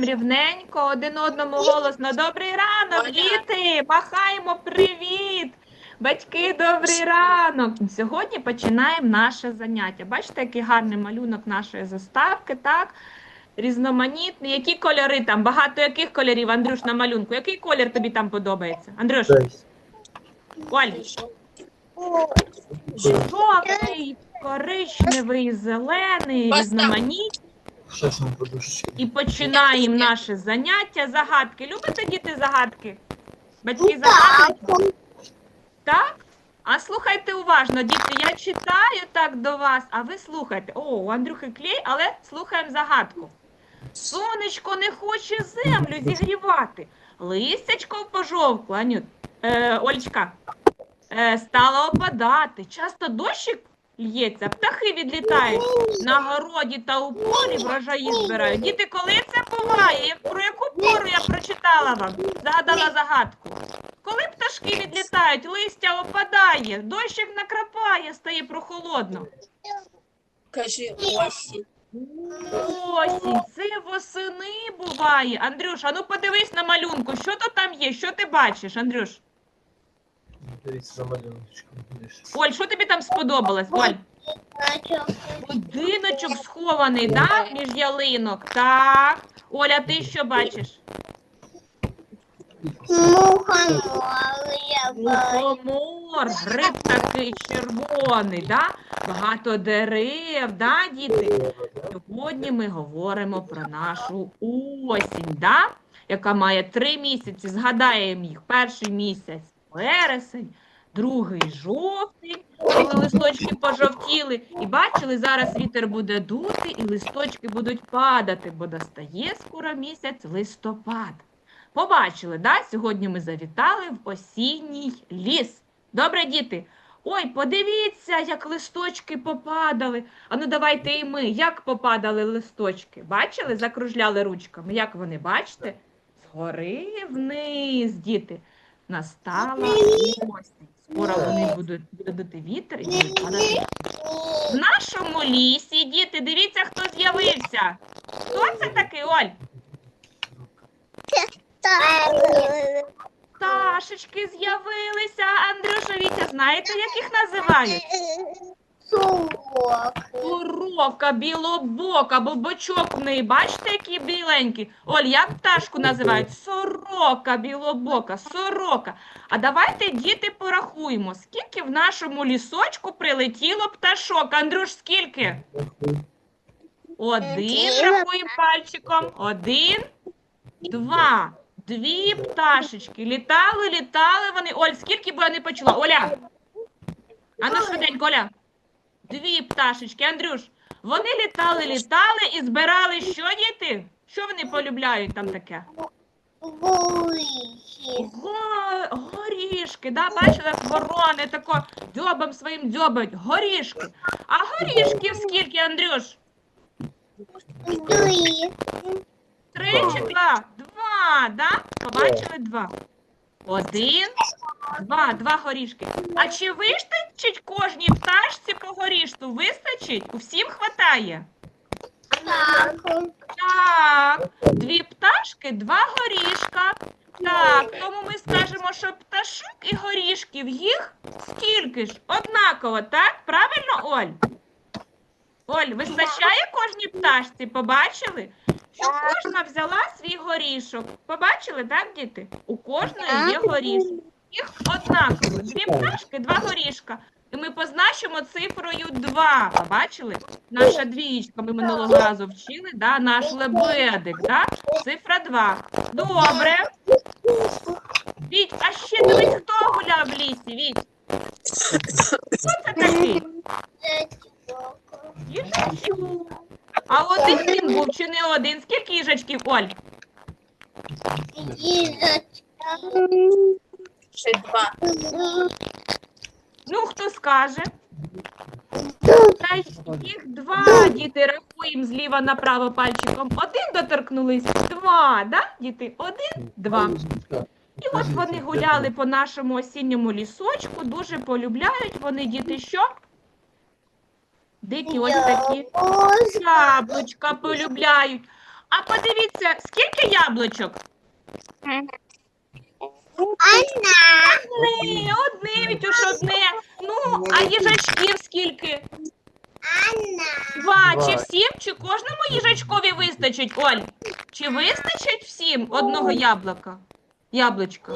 рівненько, один одному голосно. Добрий ранок, діти! Махаємо привіт! Батьки, добрий ранок! Сьогодні починаємо наше заняття. Бачите, який гарний малюнок нашої заставки, так? Різноманітний. Які кольори там? Багато яких кольорів, Андрюш, на малюнку? Який колір тобі там подобається? Андрюш, Оль, жовтий, коричневий, зелений, І починаємо наше заняття. Загадки. Любите діти загадки? Батьки загадки? Так? А слухайте уважно, діти, я читаю так до вас, а ви слухайте. О, у Андрюхи клей, але слухаємо загадку. Сонечко не хоче землю зігрівати. Листячко пожовкло, Анют, е, Олечка, е, стало опадати. Часто дощик л'ється, птахи відлітають. На городі та у полі врожаї збирають. Діти, коли це буває? Про яку пору я прочитала вам? Загадала загадку. Коли пташки відлітають, листя опадає, дощик накрапає, стає прохолодно. Кажи осінь. Осінь, це восени буває. Андрюш, а ну подивись на малюнку, що то там є, що ти бачиш, Андрюш? Дивіться за малюночком. Дивись. Оль, що тобі там сподобалось? Оль, будиночок схований, да, між ялинок. Так. Оля, ти що бачиш? Мухомор, гриб такий червоний, да? багато дерев, да, діти? Сьогодні ми говоримо про нашу осінь, да? яка має три місяці. Згадаємо їх. Перший місяць вересень, другий жовтень, коли листочки пожовтіли. І бачили, зараз вітер буде дути, і листочки будуть падати, бо достає скоро місяць листопад. Побачили, да? Сьогодні ми завітали в осінній ліс. Добре, діти? Ой, подивіться, як листочки попадали. А ну давайте і ми, як попадали листочки. Бачили, закружляли ручками. Як вони, бачите? Згори вниз, діти. Настала осінь. Скоро вони будуть буде дути вітер і будуть падати. В нашому лісі, діти, дивіться, хто з'явився. Хто це такий, Оль? Пташечки з'явилися. Андрюша, Вітя, знаєте, як їх називають? Сорока, білобока, бо бочок в неї, бачите, які біленькі? Оль, як пташку називають? Сорока, білобока, сорока. А давайте, діти, порахуємо, скільки в нашому лісочку прилетіло пташок. Андрюш, скільки? Один, рахуємо пальчиком. Один, два. Дві пташечки. Літали, літали вони. Оль, скільки бо я не почула? Оля. Ану швиденько, Оля. Дві пташечки, Андрюш. Вони літали, літали і збирали що, діти? Що вони полюбляють там таке? Го- горішки, да, бачили, як ворони тако дзьобом своїм дзьобають. Горішки. А горішків скільки, Андрюш? Три чи два? Два, да? Побачили два. Один, два, два горішки. А чи вистачить кожній пташці по горішку? Вистачить? У всім хватає? Так, дві пташки, два горішка. Так, тому ми скажемо, що пташок і горішків їх скільки ж? Однаково, так? Правильно, Оль? Olь, вистачає кожній пташці, побачили? Що кожна взяла свій горішок. Побачили, так, діти? У кожної є горішок. Їх однаково. Дві пташки, два горішка. І ми позначимо цифрою 2. Побачили? Наша двієчка, ми минулого разу вчили, да? наш лебедик, да? цифра 2. Добре. Віть, а ще дивись, хто гуляв в лісі, Віть? Хто це такий? Їжачок. А один він був чи не один? Скільки їжачків, Оль? Ще два. Ну, хто скаже? Та їх два діти рахуємо зліва направо пальчиком. Один доторкнулись, два, да, діти? Один, два. І от вони гуляли по нашому осінньому лісочку, дуже полюбляють вони діти що? Дикі ось такі яблучка полюбляють. А подивіться, скільки яблучок? Одне, одне, Вітюш, одне. Ну, а їжачків скільки? Два. Чи Два. всім, чи кожному їжачкові вистачить, Оль? Чи вистачить всім одного яблука? Яблучка?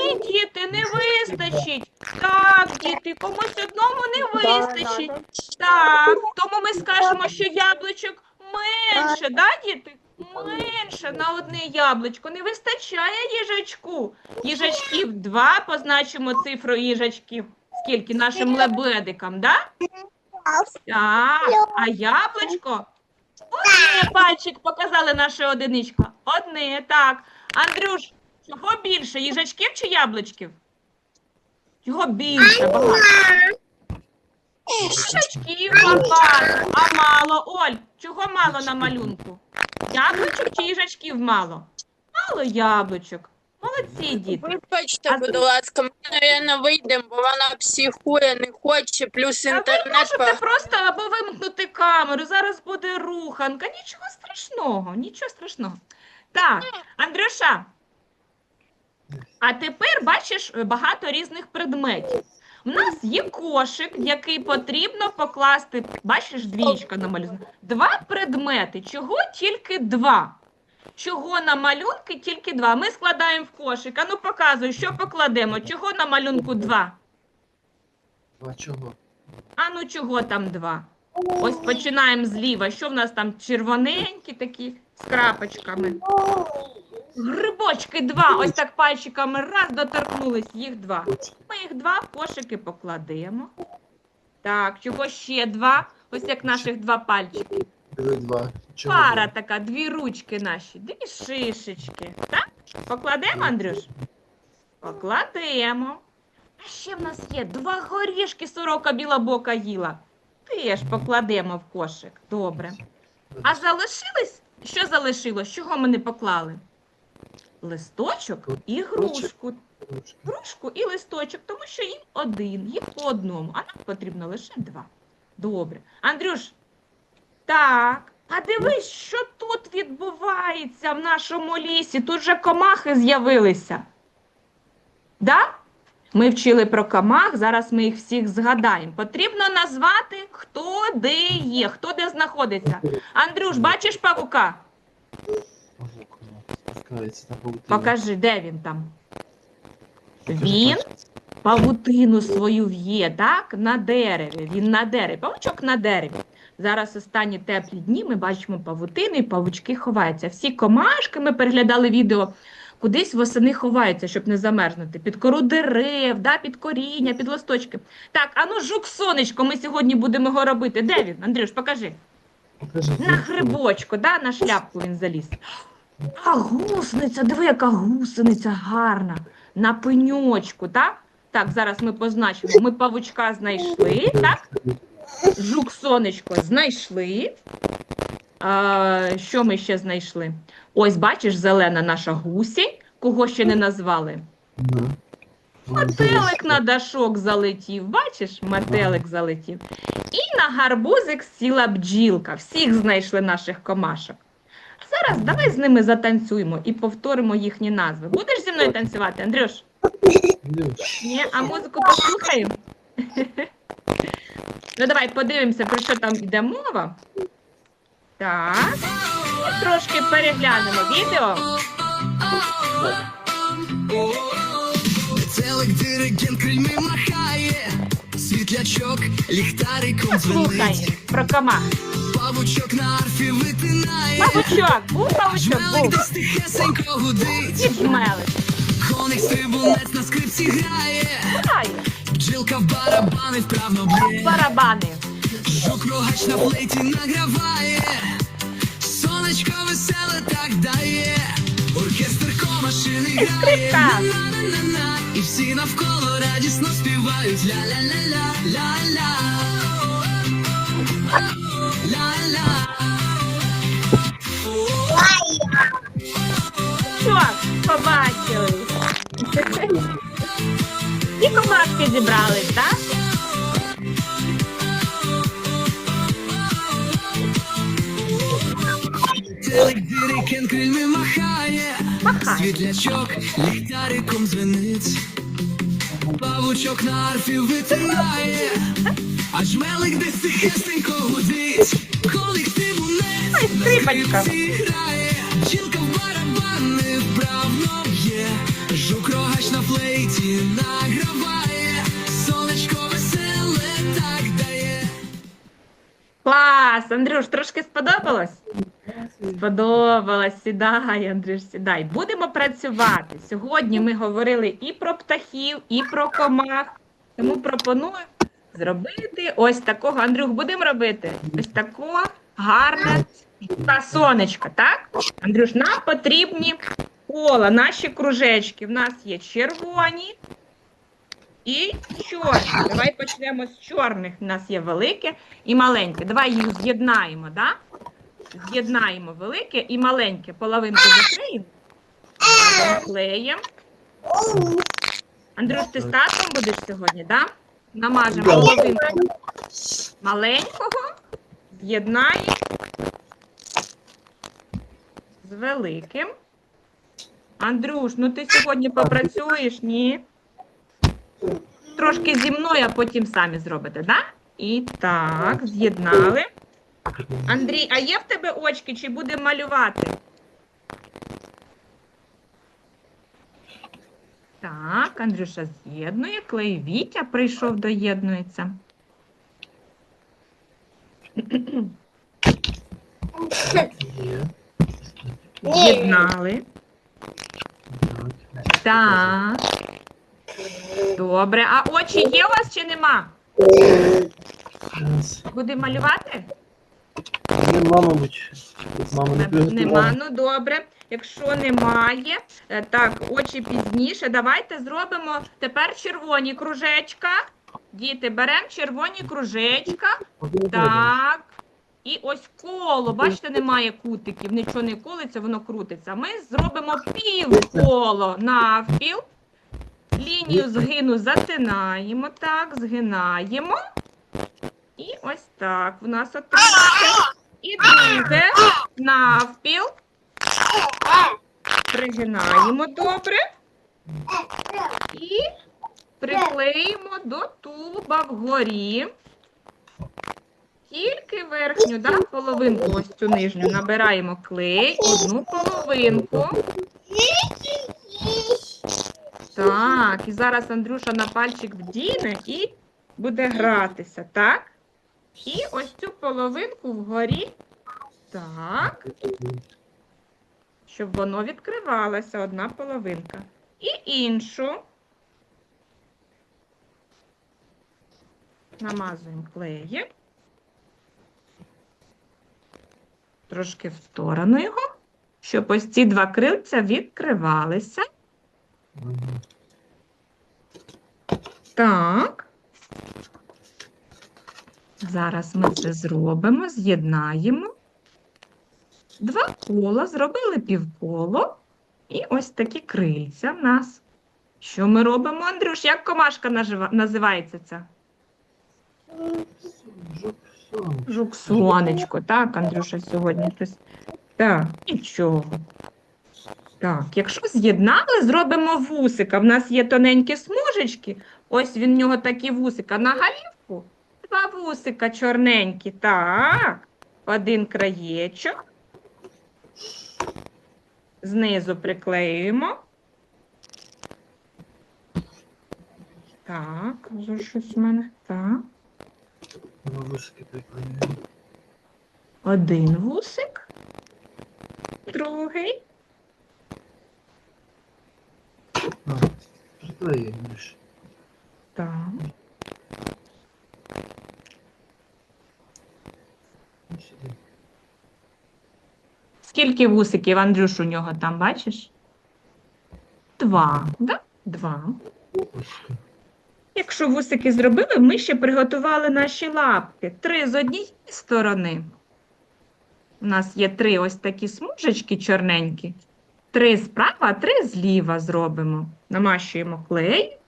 Ні, діти, не вистачить. Так, діти, комусь одному не вистачить. Так, тому ми скажемо, що яблучок менше, да, діти? Менше на одне яблучко. Не вистачає їжачку. Їжачків два, позначимо цифру їжачків. Скільки нашим лебедикам, да? Так, а яблучко? Одне пальчик показали наше одиничко. Одне, так. Андрюш, чого більше, їжачків чи яблучків? Чого більше, багато? Їжачків багато, а мало. Оль, чого мало на малюнку? Яблучок чи їжачків мало? Мало яблучок. Молодці, діти. Вибачте, А будь ласка, ми, наверное, вийдемо, бо вона психує, не хоче, плюс А ви інтернет. можете просто або вимкнути камеру, зараз буде руханка. Нічого страшного, нічого страшного. Так, Андрюша, а тепер бачиш е, багато різних предметів. У нас є кошик, який потрібно покласти, бачиш, двічка намалювана. Два предмети. Чого тільки два? Чого на малюнки тільки два? Ми складаємо в кошик. А ну показуй, що покладемо. Чого на малюнку два? А чого? А ну чого там два? Ось починаємо зліва. Що в нас там червоненькі такі з крапочками? Грибочки два. Ось так пальчиками раз доторкнулись, їх два. Ми їх два в кошики покладемо. Так, чого ще два? Ось як наших два пальчики. Два. Чого? Пара така, дві ручки наші, дві шишечки. Так? Покладемо, Андрюш? Покладемо. А ще в нас є два горішки сорока білобока їла. Теж покладемо в кошик. Добре. А залишилось? Що залишилось? Чого ми не поклали? Листочок і грушку. Грушку і листочок, тому що їм один, їх по одному, а нам потрібно лише два. Добре. Андрюш, так. А дивись, що тут відбувається в нашому лісі. Тут же комахи з'явилися. Да? Ми вчили про комах, зараз ми їх всіх згадаємо. Потрібно назвати, хто де є, хто де знаходиться. Андрюш, бачиш павука? Павук, ну, спускається на паутину. Покажи, де він там. Покажи Він пальчик. павутину свою в'є, так? На дереві. Він на дереві. Павучок на дереві. Зараз останні теплі дні ми бачимо павутини і павучки ховаються. Всі комашки ми переглядали відео. Кудись восени ховаються, щоб не замерзнути. Під кору дерев, да, під коріння, під листочки. Так, а ну жук сонечко, ми сьогодні будемо його робити. Де він? Андрюш, покажи. Покажи. На грибочку, да, на шляпку він заліз. А гусениця, диви, яка гусениця гарна. На пеньочку, так? Так, зараз ми позначимо. Ми павучка знайшли, так? Жук сонечко знайшли. А, що ми ще знайшли? Ось, бачиш, зелена наша гусінь. Кого ще не назвали? Метелик на дашок залетів. Бачиш, метелик залетів. І на гарбузик сіла бджілка. Всіх знайшли наших комашок. Зараз давай з ними затанцюємо і повторимо їхні назви. Будеш зі мною танцювати, Андрюш? Ні, а музику послухаємо? Ну давай подивимося, про що там йде мова. Так. І трошки переглянемо відео. Метелик диригент крильми махає, світлячок ліхтариком Послухай про комах. Павучок на арфі витинає, Павучок, був павучок, був. десь тихесенько гудить, жмелик. коник стрибунець на скрипці грає, Грає. бджілка в барабани вправно б'є, Барабани. жук рогач на плиті награває, сонечко веселе так дає, оркестр комашини грає, на-на-на-на-на, і всі навколо радісно співають ля-ля-ля-ля, ля-ля. Ля-ля. Що? Побачили. І комашки зібрались, так? Електрикен крильми махає, Махай. світлячок ліхтариком звенить, павучок на арфі витинає, аж мелик десь тихесенько гудить, колективу не жінка в барабани вправно б'є, жук рогач на флейті награває, сонечко веселе так дає. Клас! Андрюш, трошки сподобалось? Сподобалось. Сідай, Андрюш, сідай. Будемо працювати. Сьогодні ми говорили і про птахів, і про комах. Тому пропоную зробити ось такого. Андрюх, будемо робити ось такого гарне сонечко, так? Андрюш, нам потрібні кола, наші кружечки. В нас є червоні і чорні. Давай почнемо з чорних. У нас є велике і маленьке. Давай їх з'єднаємо, да? З'єднаємо велике і маленьке. Половинку закриємо. Клеєм. Андрюш, ти з татом будеш сьогодні, да? Намажемо половинку маленького, з'єднаємо з великим. Андрюш, ну ти сьогодні попрацюєш, ні? Трошки зі мною, а потім самі зробите, да? І так, з'єднали. Андрій, а є в тебе очки, чи будемо малювати? Так, Андрюша з'єднує, клей Вітя прийшов, доєднується. З'єднали. Так. Добре. А очі є у вас чи нема? Будемо малювати? Нема, мабуть. Мама не Нема. Ну добре. Якщо немає, е, так, очі пізніше. Давайте зробимо тепер червоні кружечка. Діти, беремо червоні кружечка. Так. І ось коло. Бачите, немає кутиків, нічого не колиться, воно крутиться. Ми зробимо півколо навпіл. Лінію згину затинаємо, так, згинаємо. І ось так. В нас отримається. І друге навпіл. Пригинаємо добре. І приклеїмо до тулуба вгорі. Тільки верхню, да, половинку, ось цю нижню, набираємо клей, одну половинку. Так, і зараз Андрюша на пальчик вдіне і буде гратися, так? І ось цю половинку вгорі. Так, щоб воно відкривалося, одна половинка. І іншу. Намазуємо клеєм. Трошки в сторону його, щоб ось ці два крильця відкривалися. Так. Зараз ми це зробимо, з'єднаємо. Два кола, зробили півколо. І ось такі крильця в нас. Що ми робимо, Андрюш? Як комашка нажива- називається ця? Жук, сон. Жук сонечко. Так, Андрюша сьогодні щось. Так, нічого. Так, якщо з'єднали, зробимо вусика. В нас є тоненькі смужечки. Ось він в нього такі вусика. На голівку два вусика чорненькі. Так. Один краєчок. Знизу приклеюємо. Так, вже щось в мене. Так. Бабушки прикольні. Один вусик, другий. А, приклеїмо ж. Так. Ну, сюди. Скільки вусиків, Андрюш, у нього там, бачиш? Два. Да? Два. Якщо вусики зробили, ми ще приготували наші лапки. Три з однієї сторони. У нас є три ось такі смужечки чорненькі. Три справа, три зліва зробимо. Намащуємо клей.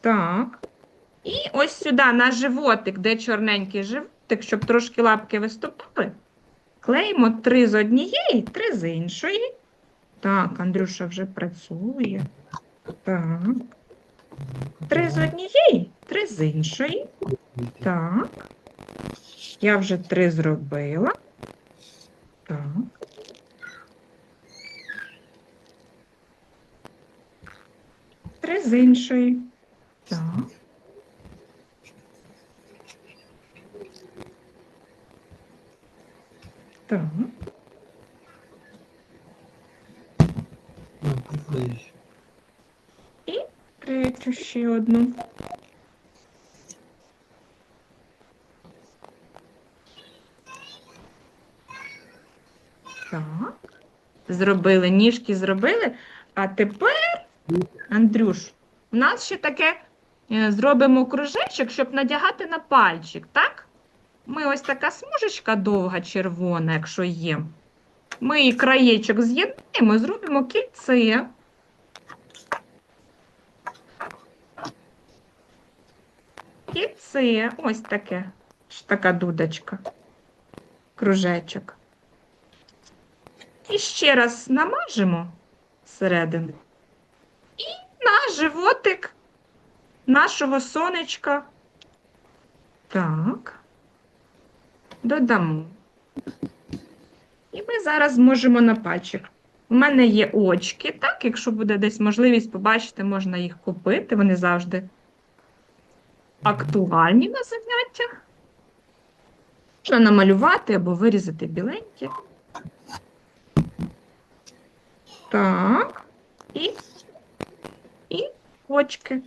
Так. І ось сюди на животик, де чорненький животик, щоб трошки лапки виступали. Клеїмо три з однієї, три з іншої. Так, Андрюша вже працює. Так. Три з однієї, три з іншої. Так. Я вже три зробила. Так. Три з іншої. Так. Так. Ну, приклеїш. Третю ще одну. Так. Зробили, ніжки зробили. А тепер, Андрюш, у нас ще таке е, зробимо кружечок, щоб надягати на пальчик, так? Ми ось така смужечка довга, червона, якщо є. Ми і краєчок з'єднаємо, зробимо кільце. Кільце, ось таке, така дудочка, кружечок. І ще раз намажемо всередину. І на животик нашого сонечка. Так. Додамо. І ми зараз зможемо на пальчик. У мене є очки, так, якщо буде десь можливість побачити, можна їх купити, вони завжди актуальні на заняттях. Можна намалювати або вирізати біленькі. Так. І, і очки.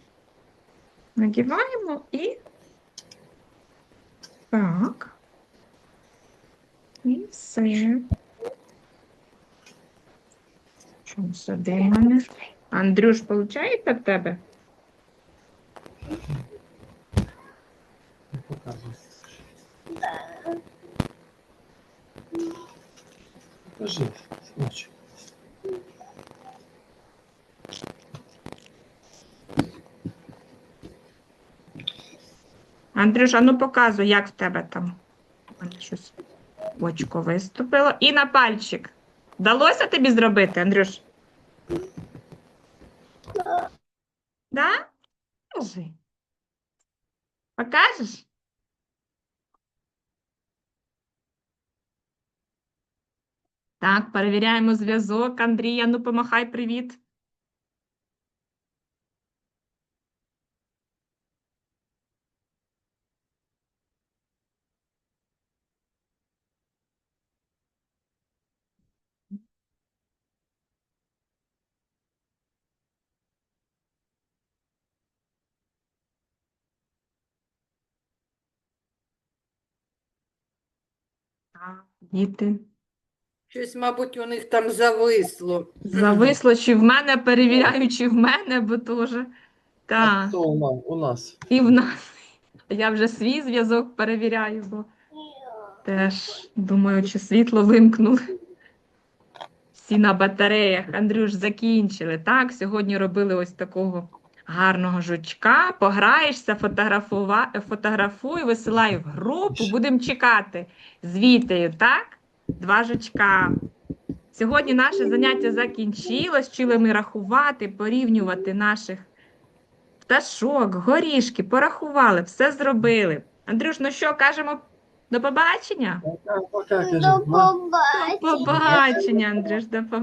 Надіваємо і так. І все. Сюди мене? Андрюш, виходить в тебе? Покажи, синочок. Андрюша, ну показуй, як в тебе там. Щось очко виступило. І на пальчик. Вдалося тобі зробити, Андрюш? Да? Покажи. Покажеш? Так, перевіряємо зв'язок. Андрія, ну помахай привіт. Діти. Щось, мабуть, у них там зависло. Зависло, чи в мене, перевіряю, чи в мене, бо теж. А Так, хто у нас? У нас. і в нас. Я вже свій зв'язок перевіряю, бо теж думаю, чи світло вимкнули. Всі на батареях. Андрюш, закінчили. Так, сьогодні робили ось такого гарного жучка. Пограєшся, фотографува... фотографуй, висилай в групу, будемо чекати з Вітею, так? Два жучка. Сьогодні наше заняття закінчилось. Вчили ми рахувати, порівнювати наших пташок, горішки, порахували, все зробили. Андрюш, ну що, кажемо побачення? До побачення. До побачення, Андрюш, до побачення.